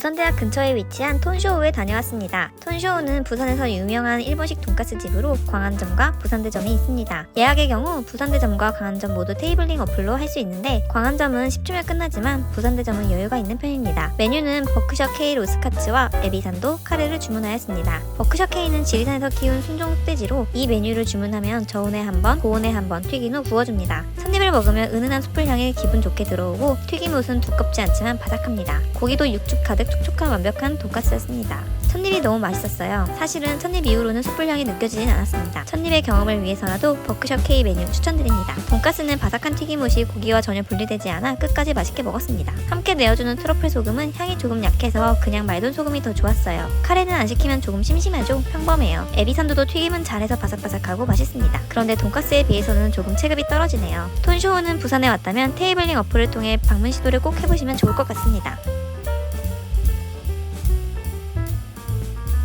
부산대학 근처에 위치한 톤쇼우에 다녀왔습니다. 톤쇼우는 부산에서 유명한 일본식 돈가스 집으로 광안점과 부산대점이 있습니다. 예약의 경우 부산대점과 광안점 모두 테이블링 어플로 할 수 있는데 광안점은 10초면 끝나지만 부산대점은 여유가 있는 편입니다. 메뉴는 버크셔 K 로스카츠와 에비산도 카레를 주문하였습니다. 버크셔 K는 지리산에서 키운 순종 흑돼지로 이 메뉴를 주문하면 저온에 한 번, 고온에 한 번 튀긴 후 구워줍니다. 첫입을 먹으면 은은한 숯불 향이 기분 좋게 들어오고 튀김옷은 두껍지 않지만 바삭합니다. 고기도 육즙 가득 촉촉한 완벽한 돈가스였습니다. 첫입이 너무 맛있었어요. 사실은 첫입 이후로는 숯불 향이 느껴지진 않았습니다. 첫입의 경험을 위해서라도 버크셔 K 메뉴 추천드립니다. 돈가스는 바삭한 튀김옷이 고기와 전혀 분리되지 않아 끝까지 맛있게 먹었습니다. 함께 내어주는 트러플 소금은 향이 조금 약해서 그냥 말돈 소금이 더 좋았어요. 카레는 안 시키면 조금 심심하죠? 평범해요. 에비산도도 튀김은 잘해서 바삭바삭하고 맛있습니다. 그런데 돈가스에 비해서는 조금 체급이 떨어지네요. 톤쇼우는 부산에 왔다면 테이블링 어플을 통해 방문 시도를 꼭 해보시면 좋을 것 같습니다.